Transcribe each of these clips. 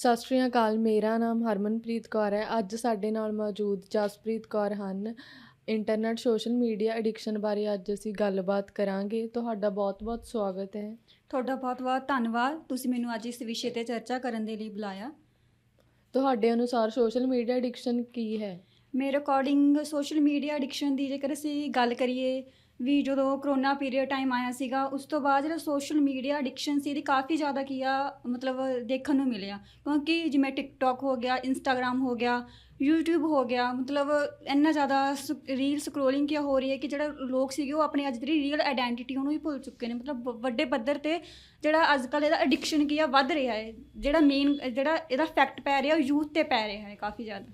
ਸਤਿ ਸ਼੍ਰੀ ਅਕਾਲ ਮੇਰਾ ਨਾਮ ਹਰਮਨਪ੍ਰੀਤ ਕੌਰ ਹੈ। ਅੱਜ ਸਾਡੇ ਨਾਲ ਮੌਜੂਦ ਜਸਪ੍ਰੀਤ ਕੌਰ ਹਨ। ਇੰਟਰਨੈਟ ਸੋਸ਼ਲ ਮੀਡੀਆ ਐਡਿਕਸ਼ਨ ਬਾਰੇ ਅੱਜ ਅਸੀਂ ਗੱਲਬਾਤ ਕਰਾਂਗੇ। ਤੁਹਾਡਾ ਬਹੁਤ-ਬਹੁਤ ਸਵਾਗਤ ਹੈ। ਤੁਹਾਡਾ ਬਹੁਤ-ਬਹੁਤ ਧੰਨਵਾਦ। ਤੁਸੀਂ ਮੈਨੂੰ ਅੱਜ ਇਸ ਵਿਸ਼ੇ ਤੇ ਚਰਚਾ ਕਰਨ ਦੇ ਲਈ ਬੁਲਾਇਆ। ਤੁਹਾਡੇ ਅਨੁਸਾਰ ਸੋਸ਼ਲ ਮੀਡੀਆ ਐਡਿਕਸ਼ਨ ਕੀ ਹੈ? ਮੇਰੇ ਅਕੋਰਡਿੰਗ ਸੋਸ਼ਲ ਮੀਡੀਆ ਐਡਿਕਸ਼ਨ ਦੀ ਜੇਕਰ ਅਸੀਂ ਗੱਲ ਕਰੀਏ ਵੀ ਜਦੋਂ ਕਰੋਨਾ ਪੀਰੀਅਡ ਟਾਈਮ ਆਇਆ ਸੀਗਾ, ਉਸ ਤੋਂ ਬਾਅਦ ਜਿਹੜਾ ਸੋਸ਼ਲ ਮੀਡੀਆ ਐਡਿਕਸ਼ਨ ਸੀ ਇਹਦੀ ਕਾਫੀ ਜ਼ਿਆਦਾ ਕੀ ਆ, ਮਤਲਬ ਦੇਖਣ ਨੂੰ ਮਿਲਿਆ। ਕਿਉਂਕਿ ਜਿਵੇਂ ਟਿਕਟੌਕ ਹੋ ਗਿਆ ਇੰਸਟਾਗ੍ਰam ਹੋ ਗਿਆ, YouTube ਹੋ ਗਿਆ, ਮਤਲਬ ਇੰਨਾ ਜ਼ਿਆਦਾ ਰੀਲ ਸਕਰੋਲਿੰਗ ਕੀ ਹੋ ਰਹੀ ਹੈ ਕਿ ਜਿਹੜਾ ਲੋਕ ਸੀਗੇ ਉਹ ਆਪਣੀ ਅੱਜ ਦੀ ਰੀਅਲ ਆਇਡੈਂਟੀਟੀ ਉਹਨੂੰ ਹੀ ਭੁੱਲ ਚੁੱਕੇ ਨੇ। ਮਤਲਬ ਵੱਡੇ ਪੱਧਰ ਤੇ ਜਿਹੜਾ ਅੱਜ ਕੱਲ੍ਹ ਇਹਦਾ ਐਡਿਕਸ਼ਨ ਕੀ ਆ, ਵੱਧ ਰਿਹਾ ਹੈ। ਜਿਹੜਾ ਮੇਨ ਜਿਹੜਾ ਇਹਦਾ ਇਫੈਕਟ ਪੈ ਰਿਹਾ, ਉਹ ਯੂਥ ਤੇ ਪੈ ਰਿਹਾ ਹੈ ਕਾਫੀ ਜ਼ਿਆਦਾ।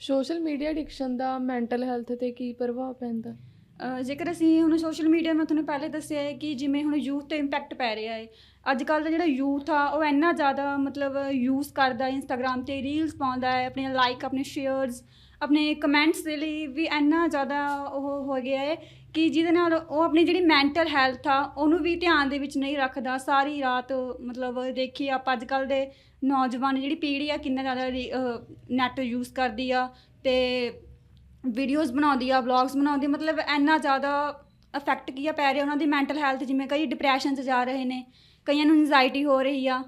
ਸੋਸ਼ਲ ਮੀਡੀਆ ਐਡਿਕਸ਼ਨ ਦਾ ਮੈਂਟਲ ਹੈਲਥ ਤੇ ਕੀ ਪ੍ਰਭਾਵ ਪੈਂਦਾ? ਅਹ ਜੇਕਰ ਅਸੀਂ ਹੁਣ ਸੋਸ਼ਲ ਮੀਡੀਆ ਮੈਂ ਤੁਹਾਨੂੰ ਪਹਿਲੇ ਦੱਸਿਆ ਹੈ ਕਿ ਜਿਵੇਂ ਹੁਣ ਯੂਥ ਤੇ ਇੰਪੈਕਟ ਪੈ ਰਿਹਾ ਹੈ ਅੱਜ ਕੱਲ੍ਹ ਦਾ ਜਿਹੜਾ ਯੂਥ ਆ, ਉਹ ਇੰਨਾ ਜ਼ਿਆਦਾ ਮਤਲਬ ਯੂਜ਼ ਕਰਦਾ ਇੰਸਟਾਗ੍ਰam ਤੇ ਰੀਲਸ ਪਾਉਂਦਾ ਹੈ ਆਪਣੇ ਲਾਈਕ ਆਪਣੇ ਸ਼ੇਅਰਸ ਆਪਣੇ ਕਮੈਂਟਸ ਦੇ ਲਈ ਵੀ ਇੰਨਾ ਜ਼ਿਆਦਾ ਉਹ ਹੋ ਗਿਆ ਹੈ ਕਿ ਜਿਹਦੇ ਨਾਲ ਉਹ ਆਪਣੀ ਜਿਹੜੀ ਮੈਂਟਲ ਹੈਲਥ ਆ, ਉਹਨੂੰ ਵੀ ਧਿਆਨ ਦੇ ਵਿੱਚ ਨਹੀਂ ਰੱਖਦਾ, ਸਾਰੀ ਰਾਤ ਮਤਲਬ ਦੇਖੀ ਆਪਾਂ ਅੱਜ ਕੱਲ੍ਹ ਦੇ ਨੌਜਵਾਨ ਜਿਹੜੀ ਪੀੜ੍ਹੀ ਆ, ਕਿੰਨਾ ਜ਼ਿਆਦਾ ਨੈਟ ਯੂਜ਼ ਕਰਦੀ ਆ ਤੇ ਵੀਡੀਓਜ਼ ਬਣਾਉਂਦੀ ਆ ਵਲੌਗਸ ਬਣਾਉਂਦੀ ਆ, ਮਤਲਬ ਇੰਨਾ ਜ਼ਿਆਦਾ ਇਫੈਕਟ ਕੀ ਆ ਪੈ ਰਿਹਾ ਉਹਨਾਂ ਦੀ ਮੈਂਟਲ ਹੈਲਥ ਜਿਵੇਂ ਕਈ ਡਿਪਰੈਸ਼ਨ 'ਚ ਜਾ ਰਹੇ ਨੇ ਕਈਆਂ ਨੂੰ ਐਂਜ਼ਾਈਟੀ ਹੋ ਰਹੀ ਆ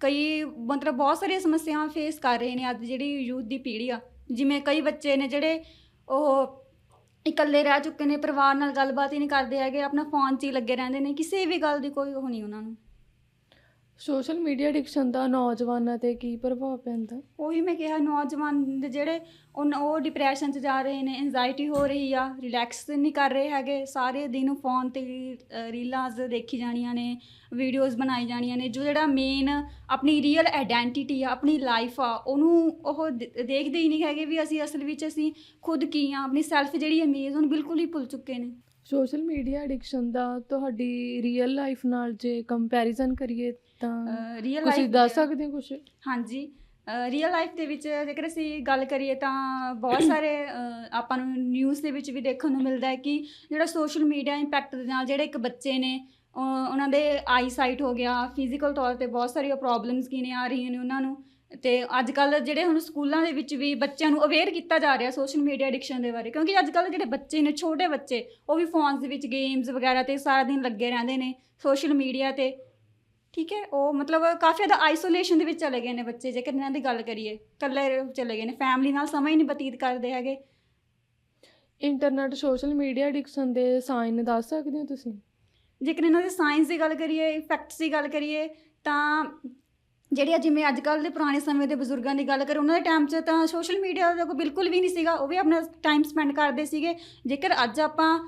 ਕਈ ਮਤਲਬ ਬਹੁਤ ਸਾਰੀਆਂ ਸਮੱਸਿਆਵਾਂ ਫੇਸ ਕਰ ਰਹੇ ਨੇ ਅੱਜ ਜਿਹੜੀ ਯੂਥ ਦੀ ਪੀੜ੍ਹੀ ਆ ਜਿਵੇਂ ਕਈ ਬੱਚੇ ਨੇ ਜਿਹੜੇ ਉਹ ਇਕੱਲੇ ਰਹਿ ਚੁੱਕੇ ਨੇ ਪਰਿਵਾਰ ਨਾਲ ਗੱਲਬਾਤ ਹੀ ਨਹੀਂ ਕਰਦੇ ਹੈਗੇ ਆਪਣਾ ਫੋਨ 'ਚ ਹੀ ਲੱਗੇ ਰਹਿੰਦੇ ਨੇ ਕਿਸੇ ਵੀ ਗੱਲ ਦੀ ਕੋਈ ਉਹ ਨਹੀਂ ਉਹਨਾਂ ਨੂੰ। ਸੋਸ਼ਲ ਮੀਡੀਆ ਐਡਿਕਸ਼ਨ ਦਾ ਨੌਜਵਾਨਾਂ ਤੇ ਕੀ ਪ੍ਰਭਾਵ ਪੈਂਦਾ? ਉਹੀ ਮੈਂ ਕਿਹਾ, ਨੌਜਵਾਨ ਦੇ ਜਿਹੜੇ ਉਨ ਉਹ ਡਿਪਰੈਸ਼ਨ 'ਚ ਜਾ ਰਹੇ ਨੇ ਐਂਜ਼ਾਈਟੀ ਹੋ ਰਹੀ ਆ ਰਿਲੈਕਸ ਨਹੀਂ ਕਰ ਰਹੇ ਹੈਗੇ, ਸਾਰੇ ਦਿਨ ਫੋਨ ਤੇ ਰੀਲਾਂ ਦੇਖੀ ਜਾਣੀਆਂ ਨੇ ਵੀਡੀਓਜ਼ ਬਣਾਈ ਜਾਣੀਆਂ ਨੇ, ਜੋ ਜਿਹੜਾ ਮੇਨ ਆਪਣੀ ਰੀਅਲ ਆਇਡੈਂਟੀਟੀ ਆ, ਆਪਣੀ ਲਾਈਫ ਆ, ਉਹਨੂੰ ਉਹ ਦੇ, ਦੇਖਦੇ ਹੀ ਨਹੀਂ ਹੈਗੇ ਵੀ ਅਸੀਂ ਅਸਲ ਵਿੱਚ ਅਸੀਂ ਖੁਦ ਕੀ ਆ, ਆਪਣੀ ਸੈਲਫ ਜਿਹੜੀ ਇਮੇਜ ਉਹਨੂੰ ਬਿਲਕੁਲ ਹੀ ਭੁੱਲ ਚੁੱਕੇ ਨੇ। ਸੋਸ਼ਲ ਮੀਡੀਆ ਐਡਿਕਸ਼ਨ ਦਾ ਤੁਹਾਡੀ ਰੀਅਲ ਲਾਈਫ ਨਾਲ ਜੇ ਕੰਪੈਰੀਜ਼ਨ ਕਰੀਏ ਤਾਂ ਰੀਅਲ ਤੁਸੀਂ ਲਾਈਫ ਦੱਸ ਸਕਦੇ ਹੋ ਕੁਝ ਹਾਂਜੀ ਰੀਅਲ ਲਾਈਫ ਦੇ ਵਿੱਚ ਜੇਕਰ ਅਸੀਂ ਗੱਲ ਕਰੀਏ ਤਾਂ ਬਹੁਤ ਸਾਰੇ ਆਪਾਂ ਨੂੰ ਨਿਊਜ਼ ਦੇ ਵਿੱਚ ਵੀ ਦੇਖਣ ਨੂੰ ਮਿਲਦਾ ਹੈ ਕਿ ਜਿਹੜਾ ਸੋਸ਼ਲ ਮੀਡੀਆ ਇੰਪੈਕਟ ਦੇ ਨਾਲ ਜਿਹੜੇ ਇੱਕ ਬੱਚੇ ਨੇ ਉਹ- ਉਹਨਾਂ ਦੇ ਆਈ ਸਾਈਟ ਹੋ ਗਿਆ ਫਿਜ਼ੀਕਲ ਤੌਰ ਤੇ ਬਹੁਤ ਸਾਰੀਆਂ ਪ੍ਰੋਬਲਮਸ ਕਿਨੇ ਆ ਰਹੀਆਂ ਨੇ ਉਹਨਾਂ ਨੂੰ। ਤੇ ਅੱਜ ਕੱਲ ਜਿਹੜੇ ਹੁਣ ਸਕੂਲਾਂ ਦੇ ਵਿੱਚ ਵੀ ਬੱਚਿਆਂ ਨੂੰ ਅਵੇਅਰ ਕੀਤਾ ਜਾ ਰਿਹਾ ਸੋਸ਼ਲ ਮੀਡੀਆ ਐਡਿਕਸ਼ਨ ਦੇ ਬਾਰੇ ਕਿਉਂਕਿ ਅੱਜ ਕੱਲ ਜਿਹੜੇ ਬੱਚੇ ਨੇ ਛੋਟੇ ਬੱਚੇ ਉਹ ਵੀ ਫੋਨਸ ਦੇ ਵਿੱਚ ਗੇਮਸ ਵਗੈਰਾ ਤੇ ਸਾਰਾ ਦਿਨ ਲੱਗੇ ਰਹਿੰਦੇ ਨੇ ਸੋਸ਼ਲ ਮੀਡੀਆ ਤੇ ਠੀਕ ਹੈ? ਉਹ ਮਤਲਬ ਕਾਫੀ ਜ਼ਿਆਦਾ ਆਈਸੋਲੇਸ਼ਨ ਦੇ ਵਿੱਚ ਚਲੇ ਗਏ ਨੇ ਬੱਚੇ ਜੇਕਰ ਇਹਨਾਂ ਦੀ ਗੱਲ ਕਰੀਏ ਇਕੱਲੇ ਚਲੇ ਗਏ ਨੇ ਫੈਮਿਲੀ ਨਾਲ ਸਮਾਂ ਹੀ ਨਹੀਂ ਬਤੀਤ ਕਰਦੇ ਹੈਗੇ। ਇੰਟਰਨੈਟ ਸੋਸ਼ਲ ਮੀਡੀਆ ਐਡਿਕਸ਼ਨ ਦੇ ਸਾਈਨ ਦੱਸ ਸਕਦੇ ਹੋ ਤੁਸੀਂ? ਜੇਕਰ ਇਹਨਾਂ ਦੇ ਸਾਇੰਸ ਦੀ ਗੱਲ ਕਰੀਏ ਇਫੈਕਟਸ ਦੀ ਗੱਲ ਕਰੀਏ ਤਾਂ ਜਿਹੜੇ ਜਿਵੇਂ ਅੱਜ ਕੱਲ੍ਹ ਦੇ ਪੁਰਾਣੇ ਸਮੇਂ ਦੇ ਬਜ਼ੁਰਗਾਂ ਦੀ ਗੱਲ ਕਰ ਉਹਨਾਂ ਦੇ ਟਾਈਮ 'ਚ ਤਾਂ ਸੋਸ਼ਲ ਮੀਡੀਆ ਦਾ ਕੋਈ ਬਿਲਕੁਲ ਵੀ ਨਹੀਂ ਸੀਗਾ, ਉਹ ਵੀ ਆਪਣਾ ਟਾਈਮ ਸਪੈਂਡ ਕਰਦੇ ਸੀਗੇ। ਜੇਕਰ ਅੱਜ ਆਪਾਂ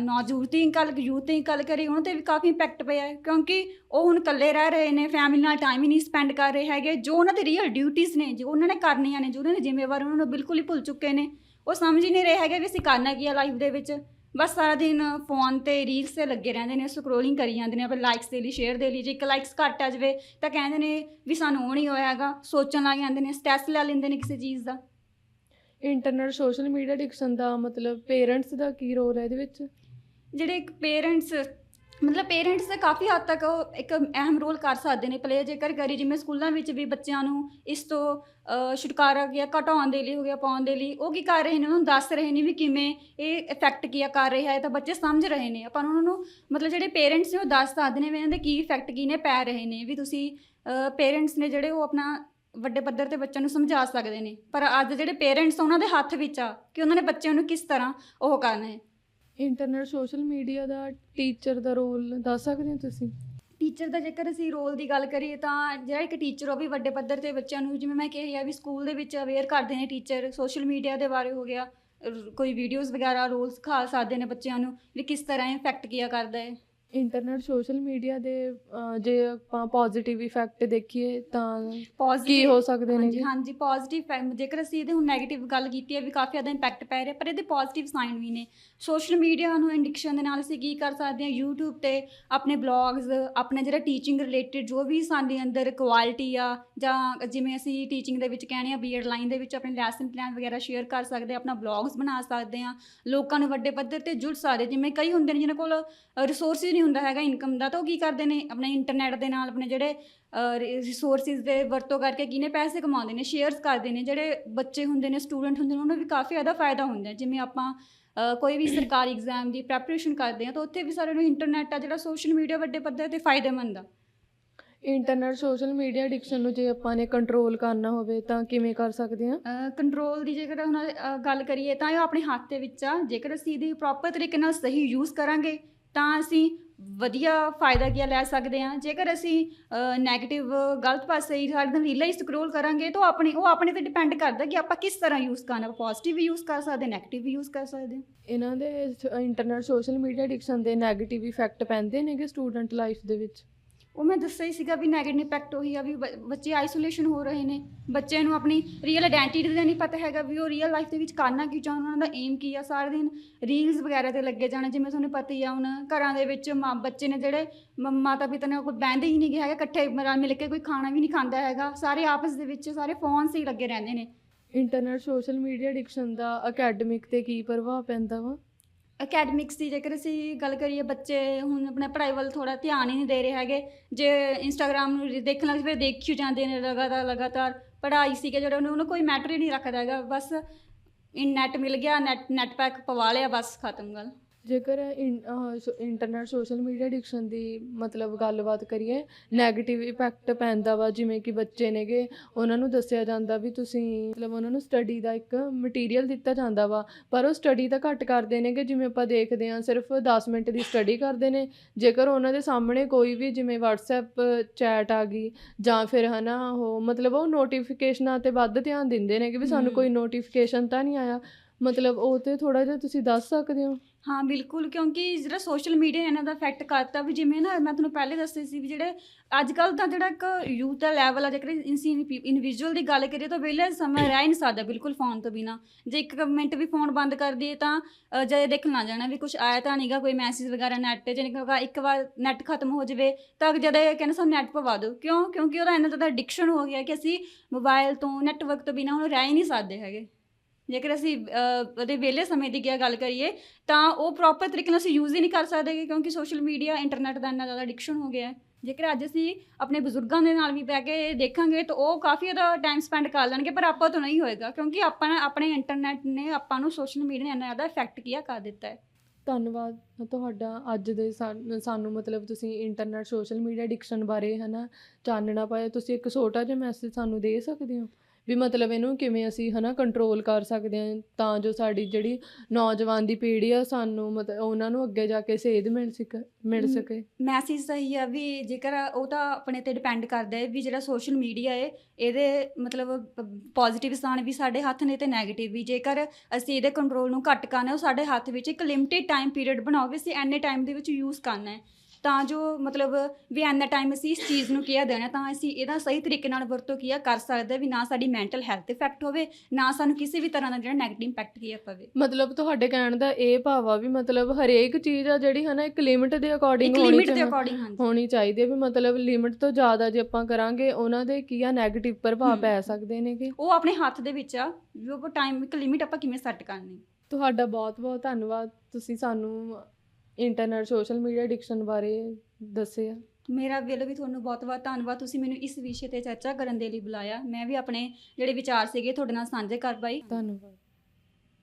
ਨੌਜੂਤ ਦੀ ਯੂਥ ਦੀ ਗੱਲ ਕਰੀ ਉਹਨਾਂ ਤੇ ਵੀ ਕਾਫੀ ਇੰਪੈਕਟ ਪਿਆ ਹੈ, ਕਿਉਂਕਿ ਉਹ ਹੁਣ ਇਕੱਲੇ ਰਹਿ ਰਹੇ ਨੇ ਫੈਮਿਲੀ ਨਾਲ ਟਾਈਮ ਹੀ ਨਹੀਂ ਸਪੈਂਡ ਕਰ ਰਹੇ ਹੈਗੇ। ਜੋ ਉਹਨਾਂ ਦੇ ਰੀਅਲ ਡਿਊਟੀਆਂ ਨੇ, ਜੋ ਉਹਨਾਂ ਨੇ ਕਰਨੀਆਂ ਨੇ, ਜੋ ਉਹਨਾਂ ਦੇ ਜ਼ਿੰਮੇਵਾਰ, ਉਹਨਾਂ ਨੂੰ ਬਿਲਕੁਲ ਹੀ ਭੁੱਲ ਚੁੱਕੇ ਨੇ, ਉਹ ਸਮਝ ਹੀ ਨਹੀਂ ਰਹੇ ਹੈਗੇ ਵੀ ਅਸੀਂ ਕਰਨਾ ਕੀ ਆ ਲਾਈਫ ਦੇ ਵਿੱਚ। ਬਸ ਸਾਰਾ ਦਿਨ ਫੋਨ ਤੇ ਰੀਲਸ ਤੇ ਲੱਗੇ ਰਹਿੰਦੇ ਨੇ ਸਕਰੋਲਿੰਗ ਕਰੀ ਜਾਂਦੇ ਨੇ ਆਪਣੇ ਲਾਈਕਸ ਦੇ ਲਈ ਸ਼ੇਅਰ ਦੇ ਲਈ ਜੇ ਇੱਕ ਲਾਈਕਸ ਘੱਟ ਆ ਜਾਵੇ ਤਾਂ ਕਹਿੰਦੇ ਨੇ ਵੀ ਸਾਨੂੰ ਉਹ ਨਹੀਂ ਹੋਇਆ ਹੈਗਾ ਸੋਚਣ ਲੱਗ ਜਾਂਦੇ ਨੇ ਸਟ੍ਰੈਸ ਲੈ ਲੈਂਦੇ ਨੇ ਕਿਸੇ ਚੀਜ਼ ਦਾ। ਇੰਟਰਨੈਟ ਸੋਸ਼ਲ ਮੀਡੀਆ ਐਡਿਕਸ਼ਨ ਦਾ ਮਤਲਬ ਪੇਰੈਂਟਸ ਦਾ ਕੀ ਰੋਲ ਹੈ ਇਹਦੇ ਵਿੱਚ? ਜਿਹੜੇ ਇੱਕ ਪੇਰੈਂਟਸ ਮਤਲਬ ਪੇਰੈਂਟਸ ਦਾ ਕਾਫੀ ਹੱਦ ਤੱਕ ਉਹ ਇੱਕ ਅਹਿਮ ਰੋਲ ਕਰ ਸਕਦੇ ਨੇ ਪਲੇ ਜੇਕਰ ਕਰੀ ਜਿਵੇਂ ਸਕੂਲਾਂ ਵਿੱਚ ਵੀ ਬੱਚਿਆਂ ਨੂੰ ਇਸ ਤੋਂ ਅ, ਛੁਟਕਾਰਾ ਗਿਆ ਘਟਾਉਣ ਦੇ ਲਈ ਹੋ ਗਿਆ ਪਾਉਣ ਦੇ ਲਈ ਉਹ ਕੀ ਕਰ ਰਹੇ ਨੇ? ਉਹਨਾਂ ਨੂੰ ਦੱਸ ਰਹੇ ਨੇ ਵੀ ਕਿਵੇਂ ਇਹ ਇਫੈਕਟ ਕੀ ਆ ਕਰ ਰਿਹਾ ਹੈ? ਤਾਂ ਬੱਚੇ ਸਮਝ ਰਹੇ ਨੇ। ਆਪਾਂ ਉਹਨਾਂ ਨੂੰ ਮਤਲਬ ਜਿਹੜੇ ਪੇਰੈਂਟਸ ਨੇ ਉਹ ਦੱਸ ਸਕਦੇ ਨੇ ਵੀ ਇਹਨਾਂ ਦੇ ਕੀ ਇਫੈਕਟ ਕੀ ਨੇ ਪੈ ਰਹੇ ਨੇ ਵੀ ਤੁਸੀਂ ਪੇਰੈਂਟਸ ਨੇ ਜਿਹੜੇ ਉਹ ਆਪਣਾ ਵੱਡੇ ਪੱਧਰ ਤੇ ਬੱਚਿਆਂ ਨੂੰ ਸਮਝਾ ਸਕਦੇ ਨੇ। ਪਰ ਅੱਜ ਜਿਹੜੇ ਪੇਰੈਂਟਸ ਉਹਨਾਂ ਦੇ ਹੱਥ ਵਿੱਚ ਆ ਕਿ ਉਹਨਾਂ ਨੇ ਬੱਚਿਆਂ ਨੂੰ ਕਿਸ ਤਰ੍ਹਾਂ ਉਹ ਕਰਨਾ ਹੈ। ਇੰਟਰਨੈਟ ਸੋਸ਼ਲ ਮੀਡੀਆ ਦਾ ਟੀਚਰ ਦਾ ਰੋਲ ਦੱਸ ਸਕਦੇ ਹੋ ਤੁਸੀਂ? ਟੀਚਰ ਦਾ ਜੇਕਰ ਅਸੀਂ ਰੋਲ ਦੀ ਗੱਲ ਕਰੀਏ ਤਾਂ ਜਿਹੜਾ ਇੱਕ ਟੀਚਰ ਉਹ ਵੀ ਵੱਡੇ ਪੱਧਰ ਤੇ ਬੱਚਿਆਂ ਨੂੰ, ਜਿਵੇਂ ਮੈਂ ਕਿਹਾ ਵੀ ਸਕੂਲ ਦੇ ਵਿੱਚ ਅਵੇਅਰ ਕਰਦੇ ਨੇ ਟੀਚਰ ਸੋਸ਼ਲ ਮੀਡੀਆ ਦੇ ਬਾਰੇ ਹੋ ਗਿਆ ਕੋਈ ਵੀਡੀਓਜ਼ ਵਗੈਰਾ ਰੋਲ ਸਿਖਾ ਸਕਦੇ ਨੇ ਬੱਚਿਆਂ ਨੂੰ ਵੀ ਕਿਸ ਤਰ੍ਹਾਂ ਇਫੈਕਟ ਕੀਆ ਕਰਦਾ ਹੈ। ਇੰਟਰਨੈਟ ਸੋਸ਼ਲ ਮੀਡੀਆ ਦੇ ਜੇ ਆਪਾਂ ਪੋਜ਼ਿਟਿਵ ਇਫੈਕਟ ਦੇਖੀਏ ਤਾਂ ਪੋਜ਼ਿਟਿਵ ਕੀ ਹੋ ਸਕਦੇ ਨੇ ਹਾਂਜੀ ਜੀ? ਹਾਂਜੀ ਪੋਜ਼ਿਟਿਵ ਜੇਕਰ ਅਸੀਂ ਇਹਦੇ ਹੁਣ 네ਗੇਟਿਵ ਗੱਲ ਕੀਤੀ ਹੈ ਵੀ ਕਾਫੀ ਜ਼ਿਆਦਾ ਇੰਪੈਕਟ ਪੈ ਰਿਹਾ ਪਰ ਇਹਦੇ ਪੋਜ਼ਿਟਿਵ ਸਾਈਨ ਵੀ ਨੇ। ਸੋਸ਼ਲ ਮੀਡੀਆ ਨੂੰ ਐਡਿਕਸ਼ਨ ਦੇ ਨਾਲ ਅਸੀਂ ਕੀ ਕਰ ਸਕਦੇ ਹਾਂ? YouTube ਤੇ ਆਪਣੇ ਬਲੌਗਸ ਆਪਣੇ ਜਿਹੜਾ ਟੀਚਿੰਗ ਰਿਲੇਟਡ ਜੋ ਵੀ ਸਾਡੇ ਅੰਦਰ ਕੁਆਲਿਟੀ ਆ ਜਾਂ ਜਿਵੇਂ ਅਸੀਂ ਟੀਚਿੰਗ ਦੇ ਵਿੱਚ ਕਹਿੰਦੇ ਆ ਬੀਐਡ ਲਾਈਨ ਦੇ ਵਿੱਚ ਆਪਣੇ ਲੈਸਨ ਪਲਾਨ ਵਗੈਰਾ ਸ਼ੇਅਰ ਕਰ ਸਕਦੇ ਹਾਂ ਆਪਣਾ ਬਲੌਗਸ ਬਣਾ ਸਕਦੇ ਹਾਂ। ਲੋਕਾਂ ਨੂੰ ਵੱਡੇ ਪੱਧਰ ਤੇ ਜੁੜ ਸਕਦੇ ਜਿਵੇਂ ਕਈ ਹੁੰਦੇ ਨੇ ਜਿਹਨਾਂ ਕੋਲ ਰਿਸੋਰਸਿਸ ਨਹੀਂ ਹੁੰਦਾ ਹੈਗਾ ਇਨਕਮ ਦਾ ਤਾਂ ਉਹ ਕੀ ਕਰਦੇ ਨੇ? ਆਪਣੇ ਇੰਟਰਨੈਟ ਦੇ ਨਾਲ ਆਪਣੇ ਜਿਹੜੇ ਰਿਸੋਰਸਿਸ ਦੇ ਵਰਤੋਂ ਕਰਕੇ ਕਿਨੇ ਪੈਸੇ ਕਮਾਉਂਦੇ ਨੇ ਸ਼ੇਅਰਸ ਕਰਦੇ ਨੇ ਜਿਹੜੇ ਬੱਚੇ ਹੁੰਦੇ ਨੇ ਸਟੂਡੈਂਟ ਹੁੰਦੇ ਨੇ ਉਹਨਾਂ ਨੂੰ ਵੀ ਕਾਫੀ ਜ਼ਿਆਦਾ ਫਾਇਦਾ ਹੁੰਦਾ। ਜਿਵੇਂ ਆਪਾਂ ਕੋਈ ਵੀ ਸਰਕਾਰੀ ਐਗਜ਼ਾਮ ਦੀ ਪ੍ਰੈਪਰੇਸ਼ਨ ਕਰਦੇ ਆ ਤਾਂ ਉੱਥੇ ਵੀ ਸਾਰਿਆਂ ਨੂੰ ਇੰਟਰਨੈਟ ਆ ਜਿਹੜਾ ਸੋਸ਼ਲ ਮੀਡੀਆ ਵੱਡੇ ਪੱਧਰ ਤੇ ਫਾਇਦੇਮੰਦ ਆ। ਇੰਟਰਨੈਟ ਸੋਸ਼ਲ ਮੀਡੀਆ ਐਡਿਕਸ਼ਨ ਨੂੰ ਜੇ ਆਪਾਂ ਨੇ ਕੰਟਰੋਲ ਕਰਨਾ ਹੋਵੇ ਤਾਂ ਕਿਵੇਂ ਕਰ ਸਕਦੇ ਹਾਂ? ਕੰਟਰੋਲ ਦੀ ਜੇਕਰ ਹੁਣ ਗੱਲ ਕਰੀਏ ਤਾਂ ਇਹ ਆਪਣੇ ਹੱਥ ਦੇ ਵਿੱਚ ਆ। ਜੇਕਰ ਅਸੀਂ ਇਹਦੀ ਪ੍ਰੋਪਰ ਤਰੀਕੇ ਨਾਲ ਸਹੀ ਯੂਜ਼ ਕਰਾਂਗੇ ਤਾਂ ਅਸੀਂ ਵਧੀਆ ਫਾਇਦਾ ਕੀ ਲੈ ਸਕਦੇ ਆ? ਜੇਕਰ ਅਸੀਂ 네ਗੇਟਿਵ ਗਲਤ ਪਾਸੇ ਹੀ ਸਾਡੇ ਨਾਲ ਰੀਲਾਂ ਸਕਰੋਲ ਕਰਾਂਗੇ, ਤਾਂ ਆਪਣੇ, ਉਹ ਆਪਣੇ ਤੇ ਡਿਪੈਂਡ ਕਰਦਾ ਕਿ ਆਪਾਂ ਕਿਸ ਤਰ੍ਹਾਂ ਯੂਜ਼ ਕਰਨਾ ਪੋਜ਼ਿਟਿਵ ਵੀ ਯੂਜ਼ ਕਰ ਸਕਦੇ 네ਗੇਟਿਵ ਵੀ ਯੂਜ਼ ਕਰ ਸਕਦੇ ਇਹਨਾਂ ਦੇ ਇੰਟਰਨੈਟ ਸੋਸ਼ਲ ਮੀਡੀਆ ਐਡਿਕਸ਼ਨ ਦੇ 네ਗੇਟਿਵ ਇਫੈਕਟ ਪੈਂਦੇ ਨੇਗੇ ਸਟੂਡੈਂਟ ਲਾਈਫ ਦੇ ਵਿੱਚ? ਉਹ ਮੈਂ ਦੱਸਿਆ ਹੀ ਸੀਗਾ ਵੀ ਨੈਗੇਟਿਵ ਇੰਪੈਕਟ ਉਹੀ ਆ ਵੀ ਬ- ਬੱਚੇ ਆਈਸੋਲੇਸ਼ਨ ਹੋ ਰਹੇ ਨੇ। ਬੱਚਿਆਂ ਨੂੰ ਆਪਣੀ ਰੀਅਲ ਆਇਡੈਂਟੀਟੀ ਦਾ ਨਹੀਂ ਪਤਾ ਹੈਗਾ ਵੀ ਉਹ ਰੀਅਲ ਲਾਈਫ ਦੇ ਵਿੱਚ ਕਰਨਾ ਕੀ ਚਾਹੁੰਦਾ, ਉਹਨਾਂ ਦਾ ਏਮ ਕੀ ਆ। ਸਾਰੇ ਦਿਨ ਰੀਲਸ ਵਗੈਰਾ ਤੇ ਲੱਗੇ ਜਾਣਾ, ਜਿਵੇਂ ਤੁਹਾਨੂੰ ਪਤਾ ਹੀ ਆ ਹੁਣ ਘਰਾਂ ਦੇ ਵਿੱਚ ਮਾਂ, ਬੱਚੇ ਨੇ ਜਿਹੜੇ ਮ- ਮਾਤਾ ਪਿਤਾ ਨੇ ਕੋਈ ਬਹਿੰਦੇ ਹੀ ਨਹੀਂ ਗੇ ਹੈਗੇ, ਇਕੱਠੇ ਰਲ ਮਿਲ ਕੇ ਕੋਈ ਖਾਣਾ ਵੀ ਨਹੀਂ ਖਾਂਦਾ ਹੈਗਾ। ਸਾਰੇ ਆਪਸ ਦੇ ਵਿੱਚ, ਸਾਰੇ ਫੋਨ 'ਤੇ ਹੀ ਲੱਗੇ ਰਹਿੰਦੇ ਨੇ। ਇੰਟਰਨੈਟ ਸੋਸ਼ਲ ਮੀਡੀਆ ਐਡਿਕਸ਼ਨ ਦਾ ਅਕੈਡਮਿਕ ਤੇ ਕੀ ਪ੍ਰਭਾਵ ਪੈਂਦਾ ਵਾ? ਅਕੈਡਮਿਕਸ ਦੀ, ਜੇਕਰ ਅਸੀਂ ਗੱਲ ਕਰੀਏ ਬੱਚੇ, ਹੁਣ ਆਪਣੇ ਪੜ੍ਹਾਈ ਵੱਲ ਥੋੜਾ ਧਿਆਨ ਹੀ ਨਹੀਂ ਦੇ ਰਹੇ ਹੈਗੇ। ਜੇ ਇੰਸਟਾਗ੍ਰਾਮ ਨੂੰ ਦੇਖਣ ਲੱਗ ਫਿਰ ਦੇਖੀ ਜਾਂਦੇ ਨੇ ਲਗਾਤਾਰ ਲਗਾਤਾਰ। ਪੜ੍ਹਾਈ ਸੀਗੇ, ਜਿਹੜੇ ਉਹਨੂੰ ਉਹਨੂੰ ਕੋਈ ਮੈਟਰ ਹੀ ਨਹੀਂ ਰੱਖਦਾ ਹੈਗਾ। ਬਸ ਇਨ ਨੈਟ ਮਿਲ ਗਿਆ ਨੈਟ ਨੈਟ ਪੈਕ ਪਵਾ ਲਿਆ, ਬਸ, ਖਤਮ ਗੱਲ। ਜੇਕਰ ਇੰਟਰਨੈਟ ਸੋਸ਼ਲ ਮੀਡੀਆ ਐਡਿਕਸ਼ਨ ਦੀ ਮਤਲਬ ਗੱਲਬਾਤ ਕਰੀਏ 네ਗੇਟਿਵ ਇਫੈਕਟ ਪੈਂਦਾ ਵਾ ਜਿਵੇਂ ਕਿ ਬੱਚੇ ਨੇਗੇ ਉਹਨਾਂ ਨੂੰ ਦੱਸਿਆ ਜਾਂਦਾ ਵੀ ਤੁਸੀਂ ਮਤਲਬ ਉਹਨਾਂ ਨੂੰ ਸਟੱਡੀ ਦਾ ਇੱਕ ਮਟੀਰੀਅਲ ਦਿੱਤਾ ਜਾਂਦਾ ਵਾ ਪਰ ਉਹ ਸਟੱਡੀ ਤਾਂ ਘੱਟ ਕਰਦੇ ਨੇਗੇ ਜਿਵੇਂ ਆਪਾਂ ਦੇਖਦੇ ਹਾਂ ਸਿਰਫ 10 ਮਿੰਟ ਦੀ ਸਟੱਡੀ ਕਰਦੇ ਨੇ। ਜੇਕਰ ਉਹਨਾਂ ਦੇ ਸਾਹਮਣੇ ਕੋਈ ਵੀ ਜਿਵੇਂ WhatsApp ਚੈਟ ਆ ਗਈ ਜਾਂ ਫਿਰ ਹਨਾ ਉਹ ਮਤਲਬ ਉਹ ਨੋਟੀਫਿਕੇਸ਼ਨਾਂ ਤੇ ਵੱਧ ਧਿਆਨ ਦਿੰਦੇ ਨੇ ਕਿ ਵੀ ਸਾਨੂੰ। ਕੋਈ ਨੋਟੀਫਿਕੇਸ਼ਨ ਤਾਂ ਨਹੀਂ ਆਇਆ। ਮਤਲਬ ਉਹ ਤੇ ਥੋੜਾ ਜਿਹਾ ਤੁਸੀਂ ਦੱਸ ਸਕਦੇ ਹੋ। ਹਾਂ ਬਿਲਕੁਲ ਕਿਉਂਕਿ ਜਿਹੜਾ ਸੋਸ਼ਲ ਮੀਡੀਆ ਨੇ ਇਹਨਾਂ ਦਾ ਇਫੈਕਟ ਕਰਤਾ ਵੀ ਜਿਵੇਂ ਨਾ ਮੈਂ ਤੁਹਾਨੂੰ ਪਹਿਲੇ ਦੱਸਿਆ ਸੀ ਵੀ ਜਿਹੜੇ ਅੱਜ ਕੱਲ ਦਾ ਜਿਹੜਾ ਇੱਕ ਯੂਥ ਦਾ ਲੈਵਲ ਆ ਜੇਕਰ ਇੰਡੀਵਿਜੂਅਲ ਦੀ ਗੱਲ ਕਰੀਏ ਤਾਂ ਵਿਹਲੇ ਸਮਾਂ ਰਹਿ ਹੀ ਨਹੀਂ ਸਕਦਾ ਬਿਲਕੁਲ ਫੋਨ ਤੋਂ ਬਿਨਾ। ਜੇ ਇੱਕ ਮਿੰਟ ਵੀ ਫੋਨ ਬੰਦ ਕਰ ਦਈਏ ਤਾਂ ਅ, ਜੇ ਦੇਖਣ ਲੱਗ ਜਾਣਾ ਵੀ ਕੁਝ ਆਇਆ ਤਾਂ ਨਹੀਂਗਾ ਕੋਈ ਮੈਸੇਜ ਵਗੈਰਾ ਨੈਟ ਤੇ ਜੇ ਇੱਕ ਵਾਰ ਨੈਟ ਖਤਮ ਹੋ ਜਾਵੇ ਤਾਂ ਜਦ ਕਹਿੰਦੇ ਸਾਨੂੰ ਨੈਟ ਪਵਾ ਦਿਓ ਕਿਉਂ? ਕਿਉਂਕਿ ਉਹਦਾ ਇੰਨਾ ਜ਼ਿਆਦਾ ਐਡਿਕਸ਼ਨ ਹੋ ਗਿਆ ਕਿ ਅਸੀਂ ਮੋਬਾਈਲ ਤੋਂ ਨੈਟਵਰਕ ਤੋਂ ਬਿਨਾ ਹੁਣ ਰਹਿ ਹੀ ਨਹੀਂ ਸਕਦੇ ਹੈਗੇ। ਜੇਕਰ ਅਸੀਂ ਉਹਦੇ ਵਿਹਲੇ ਸਮੇਂ ਦੀ ਕੀ ਗੱਲ ਕਰੀਏ, ਤਾਂ ਉਹ ਪ੍ਰੋਪਰ ਤਰੀਕੇ ਨਾਲ ਅਸੀਂ ਯੂਜ਼ ਹੀ ਨਹੀਂ ਕਰ ਸਕਦੇ ਕਿਉਂਕਿ ਸੋਸ਼ਲ ਮੀਡੀਆ ਇੰਟਰਨੈਟ ਦਾ ਇੰਨਾ ਜ਼ਿਆਦਾ ਐਡਿਕਸ਼ਨ ਹੋ ਗਿਆ ਹੈ। ਜੇਕਰ ਅੱਜ ਅਸੀਂ ਆਪਣੇ ਬਜ਼ੁਰਗਾਂ ਦੇ ਨਾਲ ਵੀ ਬਹਿ ਕੇ ਦੇਖਾਂਗੇ, ਤਾਂ ਉਹ ਕਾਫੀ ਜ਼ਿਆਦਾ ਟਾਈਮ ਸਪੈਂਡ ਕਰ ਲੈਣਗੇ, ਪਰ ਆਪਾਂ ਤੋਂ ਨਹੀਂ ਹੋਏਗਾ, ਕਿਉਂਕਿ ਆਪਾਂ, ਆਪਣੇ ਇੰਟਰਨੈਟ ਨੇ ਆਪਾਂ ਨੂੰ ਸੋਸ਼ਲ ਮੀਡੀਆ ਨੇ ਇੰਨਾ ਜ਼ਿਆਦਾ ਇਫੈਕਟ ਕੀਆ ਕਰ ਦਿੱਤਾ ਹੈ। ਧੰਨਵਾਦ ਤੁਹਾਡਾ ਅੱਜ ਦੇ ਸਾਨ- ਸਾਨੂੰ ਮਤਲਬ ਤੁਸੀਂ ਇੰਟਰਨੈਟ ਸੋਸ਼ਲ ਮੀਡੀਆ ਐਡਿਕਸ਼ਨ ਬਾਰੇ ਹਨਾ ਚਾਨਣਾ ਪਾਇਆ। ਤੁਸੀਂ ਇੱਕ ਛੋਟਾ ਜਿਹਾ ਮੈਸੇਜ ਸਾਨੂੰ ਦੇ ਸਕਦੇ ਹੋ? ਵੀ ਮਤਲਬ ਇਹਨੂੰ ਕਿਵੇਂ ਅਸੀਂ ਹਨਾ ਕੰਟਰੋਲ ਕਰ ਸਕਦੇ ਹਾਂ ਤਾਂ ਜੋ ਸਾਡੀ ਜਿਹੜੀ ਨੌਜਵਾਨ ਦੀ ਪੀੜ੍ਹੀ ਆ ਸਾਨੂੰ ਮਤਲਬ ਉਹਨਾਂ ਨੂੰ ਅੱਗੇ ਜਾ ਕੇ ਸੇਧ ਮਿਲ ਸਕ ਮਿਲ ਸਕੇ। ਮੈਸੇਜ ਸਹੀ ਆ ਵੀ ਜੇਕਰ ਉਹ ਤਾਂ ਆਪਣੇ ਤੇ ਡਿਪੈਂਡ ਕਰਦਾ ਹੈ ਵੀ ਜਿਹੜਾ ਸੋਸ਼ਲ ਮੀਡੀਆ ਹੈ ਇਹਦੇ ਮਤਲਬ ਪੋਜ਼ਿਟਿਵ ਸਾਨ ਵੀ ਸਾਡੇ ਹੱਥ ਨੇ ਤੇ 네ਗੇਟਿਵ ਵੀ। ਜੇਕਰ ਅਸੀਂ ਇਹਦੇ ਕੰਟਰੋਲ ਨੂੰ ਘੱਟ ਕਰਨਾ ਉਹ ਸਾਡੇ ਹੱਥ ਵਿੱਚ ਇੱਕ ਲਿਮਟਿਡ ਟਾਈਮ ਪੀਰੀਅਡ ਬਣਾਓ ਵੀ ਅਸੀਂ ਐਨੇ ਟਾਈਮ ਦੇ ਵਿੱਚ ਯੂਜ਼ ਕਰਨਾ ਹੈ। ਤਾਂ ਜੋ ਮਤਲਬ ਵੀ ਐਨਾ ਟਾਈਮ ਅਸੀਂ ਇਸ ਚੀਜ਼ ਨੂੰ ਕੀਆ ਦੇਣਾ ਤਾਂ ਅਸੀਂ ਇਹਦਾ ਸਹੀ ਤਰੀਕੇ ਨਾਲ ਵਰਤੋਂ ਕੀਆ ਕਰ ਸਕਦੇ ਵੀ ਨਾ ਸਾਡੀ ਮੈਂਟਲ ਹੈਲਥ ਇਫੈਕਟ ਹੋਵੇ ਨਾ ਸਾਨੂੰ ਕਿਸੇ ਵੀ ਤਰ੍ਹਾਂ ਦਾ ਜਿਹੜਾ 네ਗੇਟਿਵ ਇੰਪੈਕਟ ਕੀਆ ਪਵੇ। ਮਤਲਬ ਤੁਹਾਡੇ ਕਹਿਣ ਦਾ ਇਹ ਭਾਵ ਆ ਵੀ ਮਤਲਬ ਹਰੇਕ ਚੀਜ਼ ਆ ਜਿਹੜੀ ਹਨਾ ਇੱਕ ਲਿਮਿਟ ਦੇ ਅਕੋਰਡਿੰਗ ਇੱਕ ਹੋਣੀ ਲਿਮਿਟ ਦੇ ਚਾਹੀਦੀ ਹੋਣੀ ਚਾਹੀਦੀ ਹੈ ਵੀ ਮਤਲਬ ਲਿਮਿਟ ਤੋਂ ਜ਼ਿਆਦਾ ਜੇ ਆਪਾਂ ਕਰਾਂਗੇ ਉਹਨਾਂ ਦੇ ਕੀ ਆ 네ਗੇਟਿਵ ਪ੍ਰਭਾਵ। ਪੈ ਸਕਦੇ ਨੇਗੇ। ਉਹ ਆਪਣੇ ਹੱਥ ਦੇ ਵਿੱਚ ਆ ਵੀ ਉਹ ਟਾਈਮ ਇੱਕ ਲਿਮਿਟ ਆਪਾਂ ਕਿਵੇਂ ਸੈੱਟ ਕਰਨੀ। ਤੁਹਾਡਾ ਬਹੁਤ ਬਹੁਤ ਧੰਨਵਾਦ ਤੁਸੀਂ ਸਾਨੂੰ ਇੰਟਰਨੈਟ ਸੋਸ਼ਲ ਮੀਡੀਆ ਐਡਿਕਸ਼ਨ ਬਾਰੇ ਦੱਸਿਆ ਮੇਰਾ ਵੱਲੋਂ ਵੀ ਤੁਹਾਨੂੰ ਬਹੁਤ ਬਹੁਤ ਧੰਨਵਾਦ। ਤੁਸੀਂ ਮੈਨੂੰ ਇਸ ਵਿਸ਼ੇ ਤੇ ਚਰਚਾ ਕਰਨ ਦੇ ਲਈ ਬੁਲਾਇਆ। ਮੈਂ ਵੀ ਆਪਣੇ ਜਿਹੜੇ ਵਿਚਾਰ ਸੀਗੇ ਤੁਹਾਡੇ ਨਾਲ ਸਾਂਝੇ ਕਰ ਪਾਈ। ਧੰਨਵਾਦ।